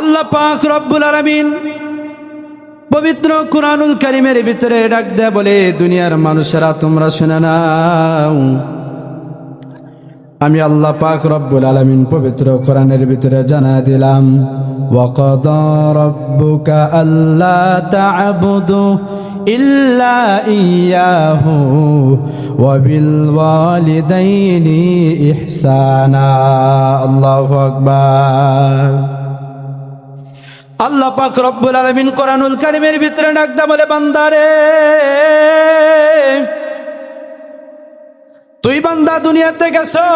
আল্লাহ পাক রব্বুল আলামিন পবিত্র কোরআনুল কারিমের ভিতরে ডাক দেয় বলে দুনিয়ার মানুষেরা তোমরা শুনে নাও আমি আল্লাহ পাক রব্বুল আলামিন পবিত্র কোরআনের ভিতরে জানা দিলাম وقضى ربك ألا تعبدوا إلا إياه وبالوالدين إحسانا الله أكبر আল্লাহ পাক রব্বুল আলামিন কোরআনুল কারিমের ভিতরে ডাকদা বলে বান্দারে তুই বান্দা দুনিয়াতে গেছো।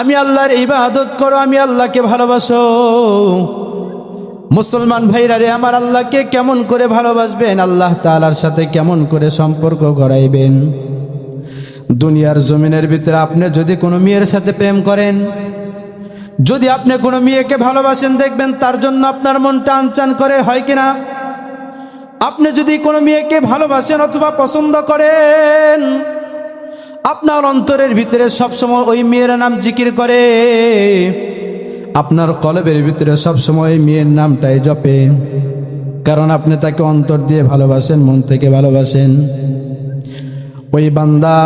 আমি আল্লাহর ইবাদত করো, আমি আল্লাহকে ভালোবাসো। মুসলমান ভাইরা রে, আমার আল্লাহকে কেমন করে ভালোবাসবেন? আল্লাহ তাআলার সাথে কেমন করে সম্পর্ক গড়াইবেন? দুনিয়ার জমিনের ভিতরে আপনি যদি কোনো মেয়ের সাথে প্রেম করেন যদি আপনি কোনো মেয়েকে ভালোবাসেন, দেখবেন তার জন্য আপনার মন টান চান করে, হয় কিনা? আপনি যদি কোনো মেয়েকে ভালোবাসেন অথবা পছন্দ করেন, আপনার অন্তরের ভিতরে সবসময় ওই মেয়ের নাম জিকির করে। আপনার কলবের ভিতরে সবসময় ওই মেয়ের নামটাই জপে। কারণ আপনি তাকে অন্তর দিয়ে ভালোবাসেন, মন থেকে ভালোবাসেন। ওই বান্দা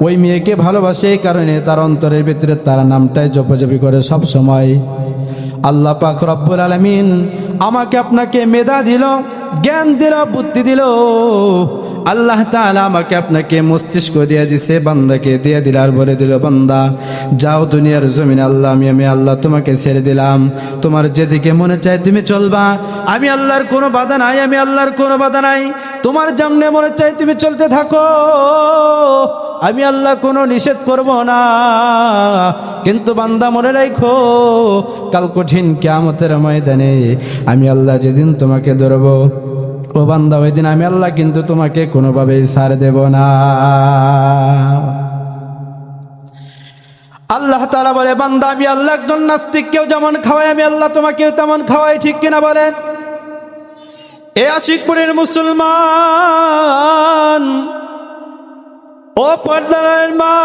ওই মেয়েকে ভালোবাসে এই কারণে তার অন্তরের ভিতরে তার নামটাই জপজপি করে সব সময়। আল্লাহ পাক রব্বুল আলমিন আমাকে আপনাকে মেধা দিল, জ্ঞান দিল, বুদ্ধি দিল। আল্লাহ তাআলা আমাকে আপনাকে মস্তিষ্ক দিয়ে দিছে, বান্দাকে দিয়ে দিল আর বলে দিল, বান্দা, যাও দুনিয়ার জমিন আল্লাহ, আমি আমি আল্লাহ তোমাকে ছেড়ে দিলাম। তোমার যেদিকে মনে চায় তুমি চলবা। আমি আল্লাহর কোনো বাধা নাই, আমি আল্লাহর কোনো বাধা নাই। তোমার যেমনে মনে চাই তুমি চলতে থাকো। আমি আল্লাহ কোনো নিষেধ করব না। কিন্তু বান্দা মনে রাখো কাল কঠিন কেয়ামতের ময়দানে আমি আল্লাহ যেদিন তোমাকে ধরবো, ও বান্দা, ওই দিন আমি আল্লাহ কিন্তু তোমাকে কোনোভাবেই ছাড় দেব না। আল্লাহ তাআলা বলে, বান্দা, আমি আল্লাহ একজন নাস্তিককেও যেমন খাওয়াই আমি আল্লাহ তোমাকেও তেমন খাওয়াই, ঠিক কিনা বলেন? এ আশিকপুরের মুসলমান ও পর্দার মা,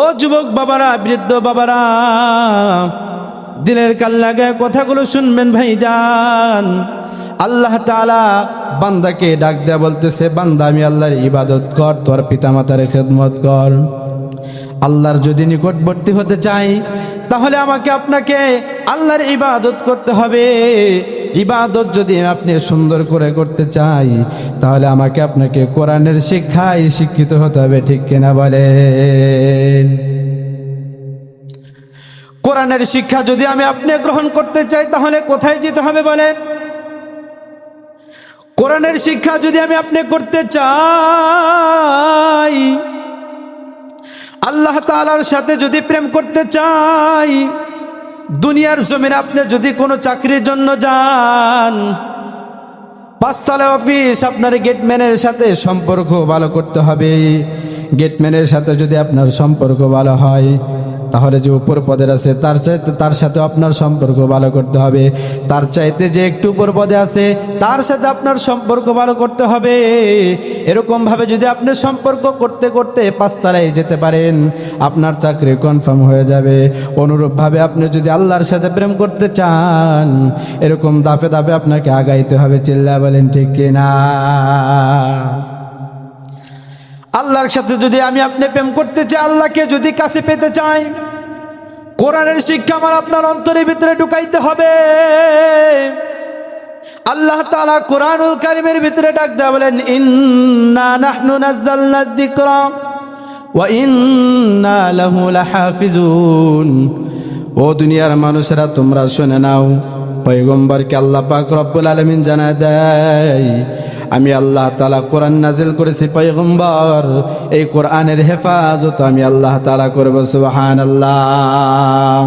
ও যুবক বাবারা, বৃদ্ধ বাবারা, দিলের কাল লাগে কথাগুলো শুনবেন ভাইজান। আল্লাহ তাআলা বান্দাকে ডাক দেয়া বলতেছে, বান্দা, আমি আল্লাহর ইবাদত কর, তোর পিতামাতার খেদমত কর। আল্লাহর যদি নিকটবর্তী হতে চাই, তাহলে আমাকে আপনাকে আল্লাহর ইবাদত করতে হবে। ইবাদত যদি আপনি সুন্দর করে করতে চাই, তাহলে আমাকে আপনাকে কোরআনের শিক্ষায় শিক্ষিত হতে হবে, ঠিক কিনা বলেন? কোরআনের শিক্ষা যদি আমি আপনি গ্রহণ করতে চাই, তাহলে কোথায় যেতে হবে বলেন? কোরআনের শিক্ষা যদি আমি আপনি করতে চাই, আল্লাহ তাআলার সাথে যদি প্রেম করতে চাই দুনিয়ার জমিন আপনি যদি কোনো চাকরির জন্য যান, পাঁচতলা অফিস, আপনার গেটম্যানের সাথে সম্পর্ক ভালো করতে হবে। গেটম্যানের সাথে যদি আপনার সম্পর্ক ভালো হয় তাহলে যে উপর পদের আছে, তার চাইতে তার সাথে আপনার সম্পর্ক ভালো করতে হবে। তার চাইতে যে একটু উপর পদে আছে, তার সাথে আপনার সম্পর্ক ভালো করতে হবে। এরকমভাবে যদি আপনি সম্পর্ক করতে করতে পাঁচতলায় যেতে পারেন, আপনার চাকরি কনফার্ম হয়ে যাবে। অনুরূপভাবে আপনি যদি আল্লাহর সাথে প্রেম করতে চান, এরকম দাপে দাপে আপনাকে আগাইতে হবে। চিল্লা বলেন, ঠিক কিনা? আল্লাহর সাথে যদি আমি আপনি প্রেম করতে চাই, আল্লাহকে যদি কাছে পেতে চাই, কোরআনের শিক্ষা আমার আপনার অন্তরের ভিতরে ঢুকাইতে হবে। আল্লাহ তাআলা কোরআনুল কারিমের ভিতরে ডাক দেয়া বলেন, ইন্না নাহনু নাযালনা যিকরা ওয়া ইন্না লাহু লাহাফিজুন। ও দুনিয়ার মানুষেরা, তোমরা শুনে নাও, পয়গম্বরকে আল্লাহ পাক রব্বুল আলামিন জানায় দেয় আমি আল্লাহ তাআলা কোরআন নাজিল করেছি, পয়গম্বর। এই কোরআনের হেফাজত আমি আল্লাহ তাআলা করব, সুবহানাল্লাহ।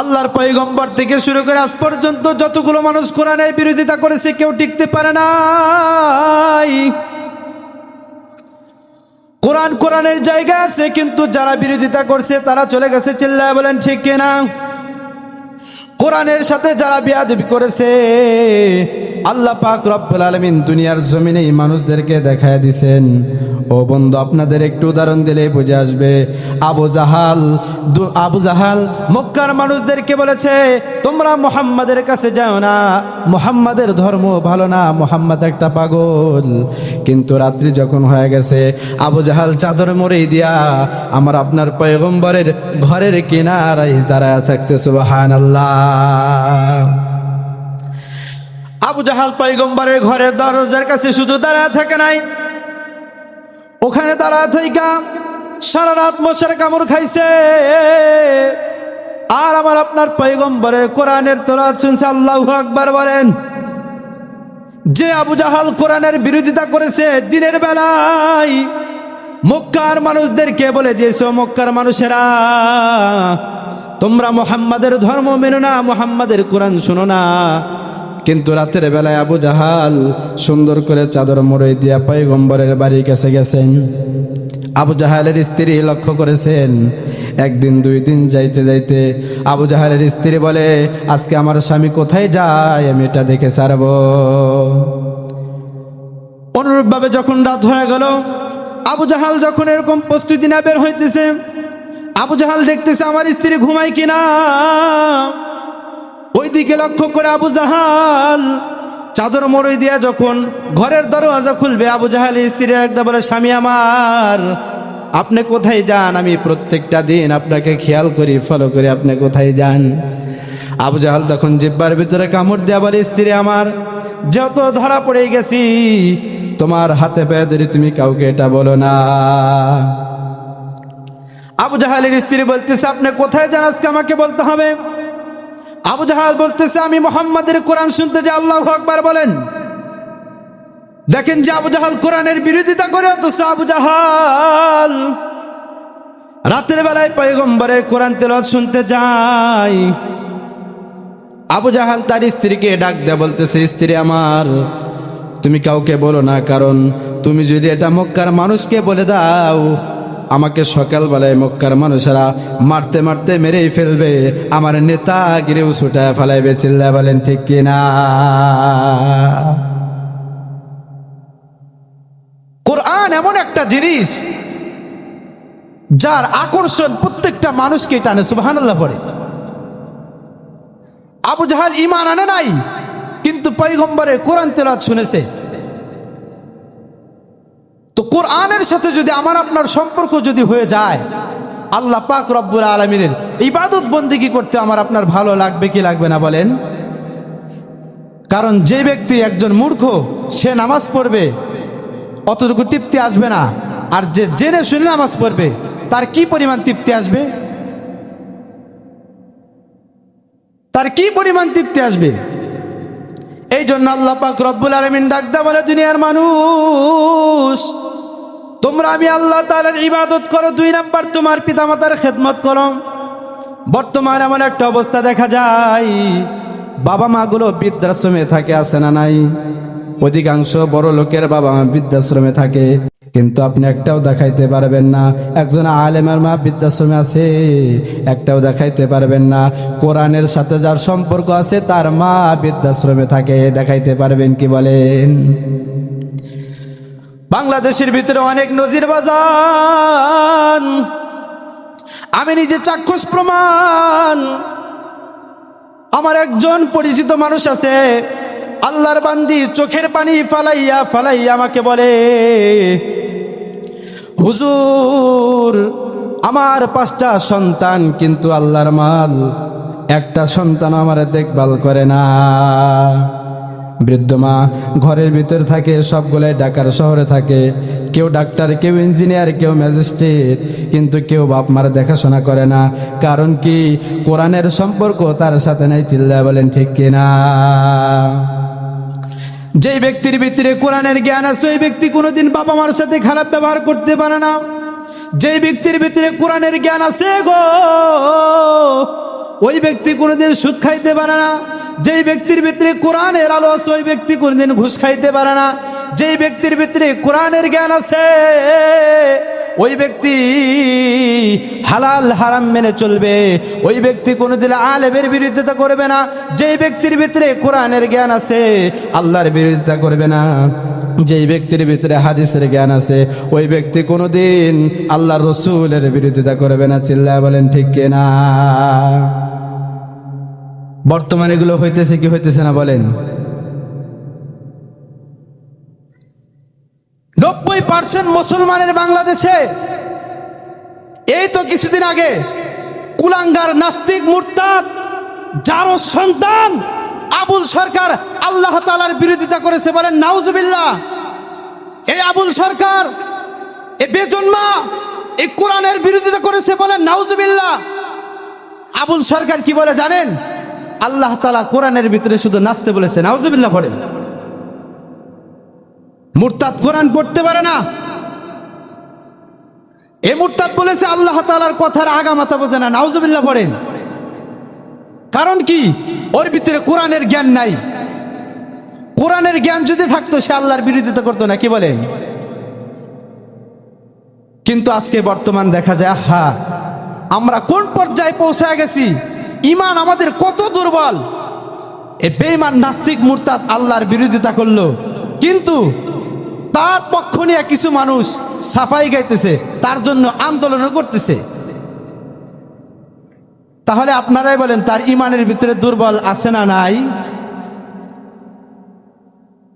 আল্লাহর পয়গম্বর থেকে শুরু করে আজ পর্যন্ত যতগুলো মানুষ কোরআনের বিরোধিতা করেছে, কেউ টিকতে পারে নাই। কোরআন কোরআনের জায়গা আছে, কিন্তু যারা বিরোধিতা করছে, তারা চলে গেছে চিল্লায় বলেন, ঠিক কিনা? কোরআনের সাথে যারা বিয়াদবি করেছে আল্লাহ পাক রব্বুল আলমিন দুনিয়ার জমিনে মানুষদেরকে দেখায় দিছেন। ও বন্ধু, আপনাদের একটু উদাহরণ দিলে বুঝে আসবে। আবু জাহাল আবু জাহাল মক্কার মানুষদেরকে বলেছে, তোমরা মোহাম্মদের কাছে যাও না। মোহাম্মদের ধর্ম ভালো না, মোহাম্মদ একটা পাগল। কিন্তু রাত্রি যখন হয়ে গেছে, আবু জাহাল চাদর মরেই দিয়া আমার আপনার পয়গম্বরের ঘরের কিনারাই তারা থাকছে সুবাহান আল্লাহ আবু জাহাল পয়গম্বরের ঘরের দরজার কাছে শুধু দাঁড়ায় থাকে নাই। ওখানে দাঁড়া থাইকা সারা রাত মশার কামড় খাইছে। আর আমার আপনার পয়গম্বরের কোরআনের তোরা শুনছে, আল্লাহ আকবার বলেন, যে আবু জাহাল কোরআনের বিরোধিতা করেছে দিনের বেলায়, মক্কার মানুষদেরকে বলে দিয়েছে, "ও মক্কার মানুষেরা, তোমরা মোহাম্মদের ধর্ম মেনো না, মোহাম্মদের কোরআন শোনো না। কিন্তু রাতের বেলায় আবু জাহাল সুন্দর করে চাদর মরই দিয়া পয়গম্বরের বাড়ির কাছে গেছেন। আবু জাহালের স্ত্রী লক্ষ্য করেছেন। একদিন, দুই দিন যাইতে যাইতে আবু জাহালের স্ত্রী বলে, আজকে আমার স্বামী কোথায় যায়? আমি এটা দেখে সারব অনুরূপভাবে যখন রাত হয়ে গেল, আবু জাহাল যখন এরকম প্রস্তুতি না বের হইতেছে, আবু জাহাল দেখতেছে আমার স্ত্রী ঘুমায় কিনা। ওই দিকে লক্ষ্য করে আবু জাহাল চাদর মরই দিয়া যখন ঘরের দরওয়াজা খুলবে, আবু জাহালের স্ত্রী একদম বলে, স্বামী আমার, আপনি কোথায় যান? আমি প্রত্যেকটা দিন আপনাকে খেয়াল করি ফলো করি, আপনি কোথায় যান? আবু জাহাল তখন জিব্বার ভিতরে কামড় দেওয়া বলে, স্ত্রী আমার, যত ধরা পড়ে গেছি, তোমার হাতে পায়ে ধরে তুমি কাউকে এটা বলো না। আবু জাহালের স্ত্রী বলতেছে, আপনি কোথায় যান? আজকে আমাকে বলতে হবে। আবু জাহাল বলতেছে, আমি মোহাম্মদের কোরআন শুনতে যে আল্লাহ আকবার বলেন। দেখেন যে আবু জাহাল কোরআনের বিরোধিতা করে, অথচ আবু জাহাল রাতের বেলায় পয়গম্বরের কোরআন তেলাওয়াত শুনতে যাই আবু জাহাল তার স্ত্রীকে ডাক দেয় বলতেছে, স্ত্রী আমার, তুমি কাউকে বলো না, কারণ তুমি যদি এটা মক্কার মানুষকে বলে দাও আমাকে সকালবেলায় মক্কার মানুষেরা মারতে মারতে মেরেই ফেলবে। আমার নেতা গিরেও ছুটায় ফেলাইবে, চিল্লা বলেন, ঠিক কিনা কোরআন এমন একটা জিনিস যার আকর্ষণ প্রত্যেকটা মানুষকে টানে সুবাহান আল্লাহ পড়ে। আবু জাহাল ইমান আনে নাই, কিন্তু পৈগম্বরের কোরআন তেলাত শুনেছে। তো কোরআনের সাথে যদি আমার আপনার সম্পর্ক যদি হয়ে যায়, আল্লাহ পাক রব্বুল আলমিনের ইবাদত বন্দিগি করতে আমার আপনার ভালো লাগবে, কি লাগবে না বলেন? কারণ যে ব্যক্তি একজন মূর্খ, সে নামাজ পড়বে, অতটুকু তৃপ্তি আসবে না। আর যে জেনে শুনে নামাজ পড়বে, তার কি পরিমাণ তৃপ্তি আসবে? তার কি পরিমাণ তৃপ্তি আসবে? এই জন্য আল্লাহ পাক রব্বুল আলমিন ডাকদা বলে, দুনিয়ার মানুষ তোমরা আমি আল্লাহ তাআলার ইবাদত করো, দুই নাম্বার তোমার পিতামাতার খেদমত করো। বর্তমান এমন একটা অবস্থা দেখা যায়, বাবা মাগুলো বৃদ্ধাশ্রমে থাকে আসে না নাই? অধিকাংশ বড় লোকের বাবা মা বৃদ্ধাশ্রমে থাকে, কিন্তু আপনি একটাও দেখাইতে পারবেন না। একজন আলেমের মা বৃদ্ধাশ্রমে আছে, একটাও দেখাইতে পারবেন না। কোরআনের সাথে যার সম্পর্ক আছে, তার মা বৃদ্ধাশ্রমে থাকে, দেখাইতে পারবেন কি বলেন? বাংলাদেশের ভিতরে অনেক নজির বাজান। আমি নিজে চাক্ষুষ প্রমাণ। আমার একজন পরিচিত মানুষ আছে, আল্লাহর বান্দি, চোখের পানি ফালাইয়া ফালাইয়া আমাকে বলে, হুজুর, আমার পাঁচটা সন্তান কিন্তু আল্লাহর মাল, একটা সন্তান আমার দেখভাল করে না। বৃদ্ধ মা ঘরের ভিতরে থাকে সবগুলাই ঢাকার শহরে থাকে। কেউ ডাক্তার, কেউ ইঞ্জিনিয়ার, কেউ ম্যাজিস্ট্রেট, কিন্তু কেউ বাপ মার দেখাশোনা করে না। কারণ কি? কোরআনের সম্পর্ক তার সাথে নাই চিল্লা বলেন ঠিক কিনা? যেই ব্যক্তির ভিতরে কোরআনের জ্ঞান আছে, ওই ব্যক্তি কোনোদিন বাবা মার সাথে খারাপ ব্যবহার করতে পারে না। যেই ব্যক্তির ভিতরে কোরআনের জ্ঞান আছে গো, ওই ব্যক্তি কোনোদিন সুখ খাইতে পারে না। যেই ব্যক্তির ভিতরে কোরআনের আলো আছে, ওই ব্যক্তি কোনোদিন ঘুষ খাইতে পারে না। যেই ব্যক্তির ভিতরে কোরআনের জ্ঞান আছে, ওই ব্যক্তি হালাল হারাম মেনে চলবে। ওই ব্যক্তি কোনোদিন আলেমের বিরোধিতা করবে না। যেই ব্যক্তির ভিতরে কোরআনের জ্ঞান আছে, আল্লাহর বিরোধিতা করবে না। যেই ব্যক্তির ভিতরে হাদিসের জ্ঞান আছে, ওই ব্যক্তি কোনোদিন আল্লাহ রসুলের বিরোধিতা করবে না। চিল্লা বলেন, ঠিক কিনা? বর্তমানে এগুলো হইতেছে কি হইতেছে না বলেন? নব্বই পার্সেন্ট মুসলমানের বাংলাদেশে, এই তো কিছুদিন আগে কুলাঙ্গার নাস্তিক মুরতাদ, যারও সন্তান, আবুল সরকার আল্লাহ তালার বিরোধিতা করেছে বলেন, নাউজুবিল্লাহ। এই আবুল সরকার, এ বেজন্মা, এই কোরআনের বিরোধিতা করেছে বলেন, নাউজুবিল্লাহ। আবুল সরকার কি বলে জানেন? আল্লাহ তালা কোরআনের ভিতরে শুধু নাচতে বলেছেন। নাউজুবিল্লাহ পড়েন। মুরতাদ কোরআন পড়তে পারে না। এ মুরতাদ বলেছে আল্লাহ তালার কথার আগামাতা বোঝে না। নাউজুবিল্লাহ পড়েন। কারণ কি? ওর ভিতরে কোরআনের জ্ঞান নাই। কোরআনের জ্ঞান যদি থাকতো, সে আল্লাহর বিরোধিতা করতো না। কি বলেন? কিন্তু আজকে বর্তমান দেখা যায় হা আমরা কোন পর্যায়ে পৌঁছে গেছি? ইমান আমাদের কত দুর্বল। এ বেঈমান নাস্তিক মুরতাদ আল্লাহর বিরোধিতা করল। কিন্তু তার পক্ষ নিয়ে কিছু মানুষ সাফাই গাইতেছে, তার জন্য আন্দোলনও করতেছে। তাহলে আপনারাই বলেন, তার ইমানের ভিতরে দুর্বল আছে না নাই?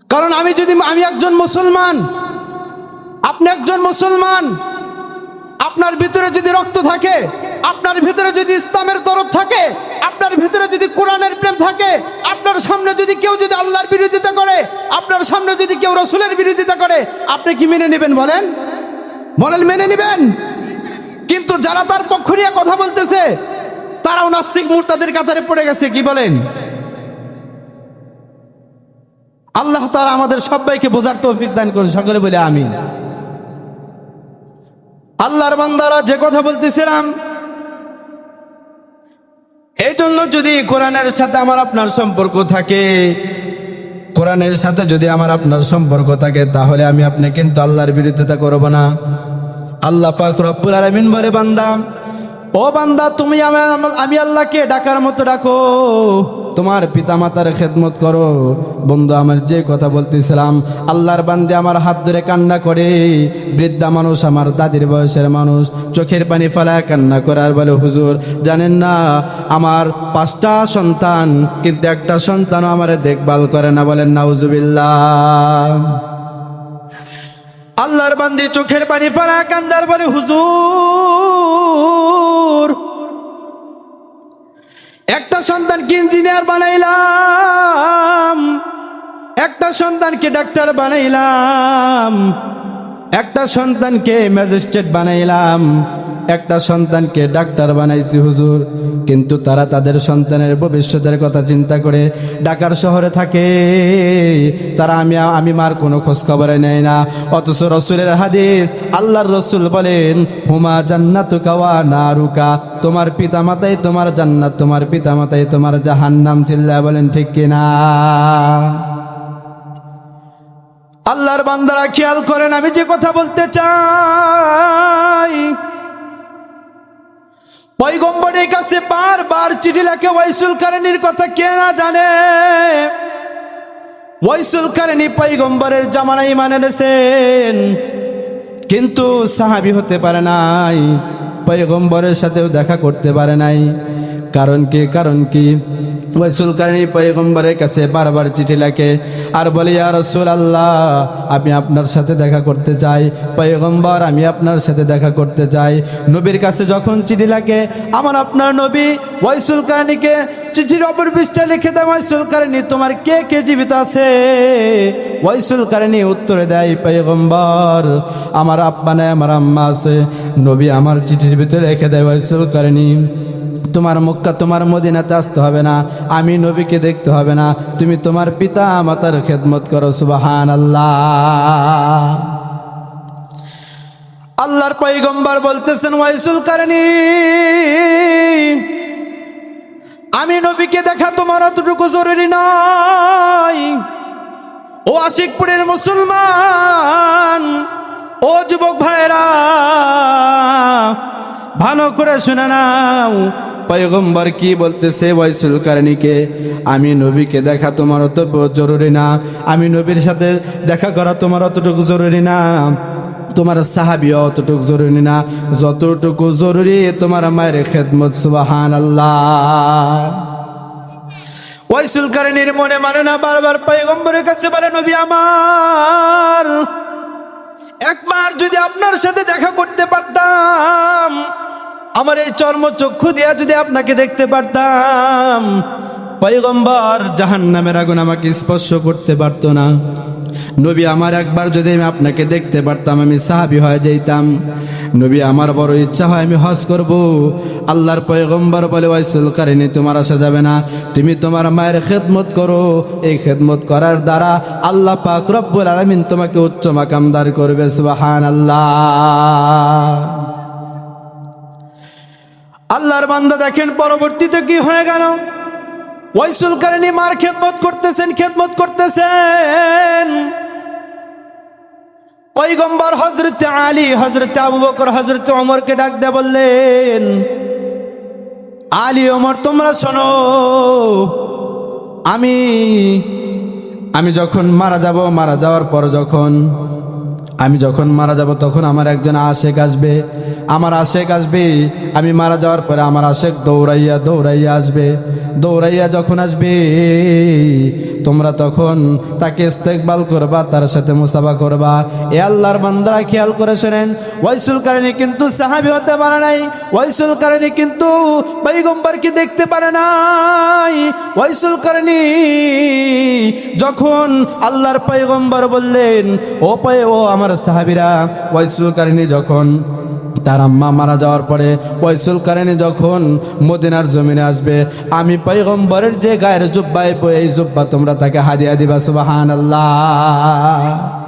কারণ আমি যদি, আমি একজন মুসলমান, আপনি একজন মুসলমান, আপনার ভিতরে যদি রক্ত থাকে আপনার ভিতরে যদি ইসলামের তরফ থাকে, আপনার ভিতরে যদি কোরআনের প্রেম থাকে, আপনার সামনে যদি কেউ যদি আল্লাহর বিরোধিতা করে, আপনার সামনে যদি কেউ রসুলের বিরোধিতা করে, আপনি কি মেনে নেবেন বলেন? বলেন, মেনে নেবেন? কিন্তু যারা তার পক্ষ নিয়ে কথা বলতেছে, তারাও নাস্তিক মূর্তাদের কাতারে পড়ে গেছে, কি বলেন? আল্লাহ তারা আমাদের সবাইকে বোঝার তৌফিক দান করুন, সকলে বলে আমিন। আল্লাহর বান্দারা যে কথা বলতেছিলাম এই জন্য যদি কোরআনের সাথে আমার আপনার সম্পর্ক থাকে, কোরআনের সাথে যদি আমার আপনার সম্পর্ক থাকে, তাহলে আমি আপনি কিন্তু আল্লাহর বিরুদ্ধে তা করব না। আল্লাহ পাক রব্বুল আলামিন বলে, বান্দা ও বান্দা, তুমি আমি- আল্লাহকে ডাকার মতো ডাকো। তোমার পিতা মাতার খেদমত করো। বন্ধু, আমার যে কথা বলতেছিলাম, আল্লাহর বান্দে আমার হাত ধরে কান্না করে। বৃদ্ধা মানুষ, আমার দাদির বয়সের মানুষ, চোখের পানি ফেলায় কান্না করার বলে, হুজুর, জানেন না, আমার পাঁচটা সন্তান, কিন্তু একটা সন্তানও আমার দেখভাল করে না। বলেন, নাউজুবিল্লাহ। আল্লাহর বান্দি চোখের পানি ফারা কান্দার বলে, হুজুর একটা সন্তানকে ইঞ্জিনিয়ার বানাইলাম। একটা সন্তানকে ডাক্তার বানাইলাম। একটা সন্তানকে ম্যাজিস্ট্রেট বানাইলাম। একটা সন্তানকে ডাক্তার বানাইছি হুজুর, কিন্তু তারা তাদের সন্তানের ভবিষ্যতের কথা চিন্তা করে ঢাকার শহরে থাকে। তারা আমি আমি মার কোনো খোঁজ খবরে নেয় না। অথচ রসুলের হাদিস, আল্লাহর রসুল বলেন, হুমা জান্নাত কাওয়া নারুকা। তোমার পিতা মাতাই তোমার জান্নাত, তোমার পিতা মাতাই তোমার জাহান্নাম চিল্লা বলেন, ঠিক কিনা আল্লাহর বান্দারা খেয়াল করেন, আমি যে কথা বলতে চাই। পৈগম্বরের কাছে বার চিঠি লেখে, ওয়াইসুল কারণীর কথা কে না জানে? ওয়াইসুল কারণী পৈগম্বরের জামানাই মানে নেছেন কিন্তু সাহাবি হতে পারে নাই পৈগম্বরের সাথেও দেখা করতে পারে নাই। কারণ কি কারণ কি? কারণী পৈগম্বরের কাছে বারবার চিঠি লেখে আর বলে, ইয়া রসুল আল্লাহ আমি আপনার সাথে দেখা করতে চাই। পৈগম্বর আমি আপনার সাথে দেখা করতে চাই। নবীর কাছে যখন চিঠি লেখে, আমার আপনার নবী ওয়াইসুল কারণীকে চিঠির অপর পৃষ্ঠা লিখে দেয় ওয়াইসুল কারণী তোমার কে কে জীবিত আছে? ওয়াইসুল কারণী উত্তরে দেয় পৈগম্বর আমার আব্বা আমার আম্মা আছে। নবী আমার চিঠির ভিতরে লিখে দেয় ওয়াইসুল কারণী তোমার মক্কা, তোমার মদিনাতে আসতে হবে না। আমি নবীকে দেখতে হবে না। তুমি তোমার পিতা মাতার খেদমত করো সুবাহান আল্লাহ আল্লাহর পৈগম্বর বলতেছেন, ওয়াইসুল কারণী, আমি নবীকে দেখা তোমার অতটুকু জরুরি নয় ও আশিকপুরের মুসলমান, ও ও যুবক ভাইরা ভালো করে শুনে নাও। পয়গম্বর কি বলতেছে ওয়াইসুল কারণীকে? আমি নবীকে দেখা তোমার অত জরুরি না। আমি নবীর সাথে দেখা করা তোমার অতটুকু জরুরি না। তোমার সাহাবি অতটুকু জরুরি না। যতটুকু জরুরি তোমার মায়ের খেদমত সুবাহান আল্লাহ কারণীর মনে মানে না বারবার পয়গম্বরের কাছে বলে, নবী আমার। একবার যদি আপনার সাথে দেখা করতে পারতাম আমার এই চর্মচক্ষু দিয়া যদি আপনাকে দেখতে পারতাম, পয়গম্বর জাহান নামের আগুন আমাকে স্পর্শ করতে পারতো না। নবী আমার একবার যদি আমি আপনাকে দেখতে পারতাম, আমি সাহাবি হয়ে যাইতাম। নবী আমার বড় ইচ্ছা হয়, আমি হজ করব। আল্লাহর পয়গম্বর বলে, ওয়াইসুল কারিনী, তোমার আসা যাবে না। তুমি তোমার মায়ের খেদমত করো। এই খেদমত করার দ্বারা আল্লাহ পাক রব্বুল আলামিন তোমাকে উচ্চ মাকামদার করবে সুবাহান আল্লাহ আল্লাহর বান্দা দেখেন, পরবর্তীতে কি হয়ে গেল? ওয়াইসুল কারিনী মার খেদমত করতেছেন খেদমত করতেছেন। পৈগম্বর হজরত আলী হজরত আবু বকর হজরত ওমরকে ডাক দে বললেন, আলী অমর তোমরা শোনো, আমি আমি যখন মারা যাব, মারা যাওয়ার পর যখন, আমি যখন মারা যাব, তখন আমার একজন আশেক আসবে। আমার আশেক আসবে, আমি মারা যাওয়ার পরে আমার আশেক দৌড়াইয়া দৌড়াইয়া আসবে। দৌড়াইয়া যখন আসবে, তোমরা তখন তাকে ইস্তেকবাল করবা, তার সাথে মুসাফা করবা। এ আল্লাহর বান্দারা খেয়াল করে শোনেন, ওয়াইসুল কারণে কিন্তু সাহাবি হতে পারে নাই, ওয়াইসুল কারণে কিন্তু পৈগম্বরকে দেখতে পারে নাই। ওয়াইসুল কারণে যখন আল্লাহর পৈগম্বর বললেন, ও পয়, ও আমার সাহাবিরা, ওয়াইসুল কারণে যখন তার আম্মা মারা যাওয়ার পরে ওয়াইসুল কারণে যখন মদিনার জমিনে আসবে, আমি পৈগম্বরের যে গায়ের জুব্বায় এই জুব্বা তোমরা তাকে হাদিয়া দিবা সুবাহান আল্লাহ